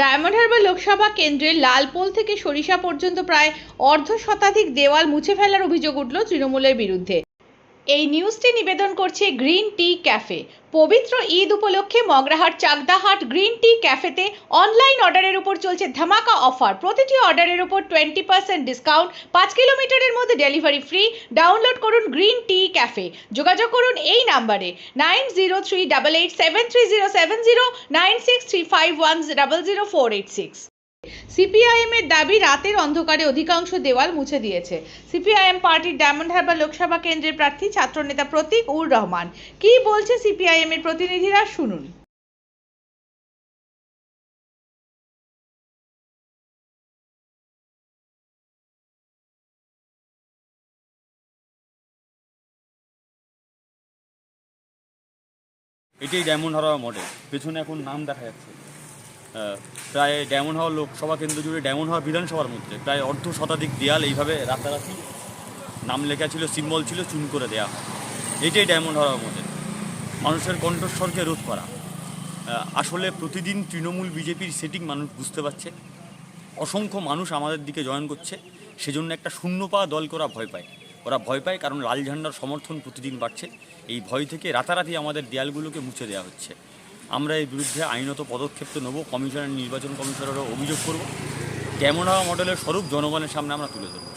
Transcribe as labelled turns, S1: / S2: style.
S1: Diamond Harbour Lok Sabha কেন্দ্রের লালপোল থেকে সরিষা পর্যন্ত প্রায় অর্ধ শতাধিক দেওয়াল মুছে ফেলার অভিযোগ উঠল তৃণমূলের বিরুদ্ধে। এই নিউজটি নিবেদন করছে গ্রিন টি ক্যাফে পবিত্র ঈদ উপলক্ষে মগরাহাট চাকদাহাট গ্রিন টি ক্যাফেতে অনলাইন অর্ডারের উপর চলছে ধামাকা অফার প্রতিটি অর্ডারের উপর টোয়েন্টি পার্সেন্ট ডিসকাউন্ট পাঁচ কিলোমিটারের মধ্যে ডেলিভারি ফ্রি ডাউনলোড করুন গ্রিন টি ক্যাফে যোগাযোগ করুন এই নাম্বারে nine zero three double eight seven three zero seven zero nine six three five one double zero four eight six CPIM এর দাবি রাতের অন্ধকারে অধিকাংশ দেওয়াল মুছে দিয়েছে। সিপিআইএম পার্টির ডায়মন্ড হারবার লোকসভা কেন্দ্রের প্রার্থী ছাত্রনেতা প্রতীক উর রহমান। কি বলছে সিপিআইএম এর প্রতিনিধিরা? শুনুন।
S2: এটাই ডায়মন্ড হাওয়া মডেল। পেছনে এখন নাম দেখা যাচ্ছে। প্রায় ডায়মন্ড হাওয়া লোকসভা কেন্দ্র জুড়ে ডায়মন্ড হাওয়া বিধানসভার মধ্যে, প্রায় অর্ধ শতাধিক দেয়াল এইভাবে রাতারাতি নাম লেখা ছিল সিম্বল ছিল, চুন করে দেওয়া হয়। এটাই ডায়মন্ড হাওয়া মডেল মানুষের কণ্ঠস্বরকে রোধ করা। আসলে প্রতিদিন তৃণমূল বিজেপির সেটিং মানুষ বুঝতে পারছে। অসংখ্য মানুষ আমাদের দিকে জয়েন করছে, সেজন্য একটা শূন্য পাওয়া দল করা ভয় পায়। ওরা ভয় পায় কারণ লাল ঝান্ডার সমর্থন প্রতিদিন বাড়ছে। এই ভয় থেকে রাতারাতি আমাদের দেয়ালগুলোকে মুছে দেওয়া হচ্ছে। আমরা এই বিরুদ্ধে আইনত পদক্ষেপ তো নেব, কমিশনের, নির্বাচন কমিশনারও অভিযোগ করব। কেমন মডেলের স্বরূপ জনগণের সামনে আমরা তুলে ধরবো।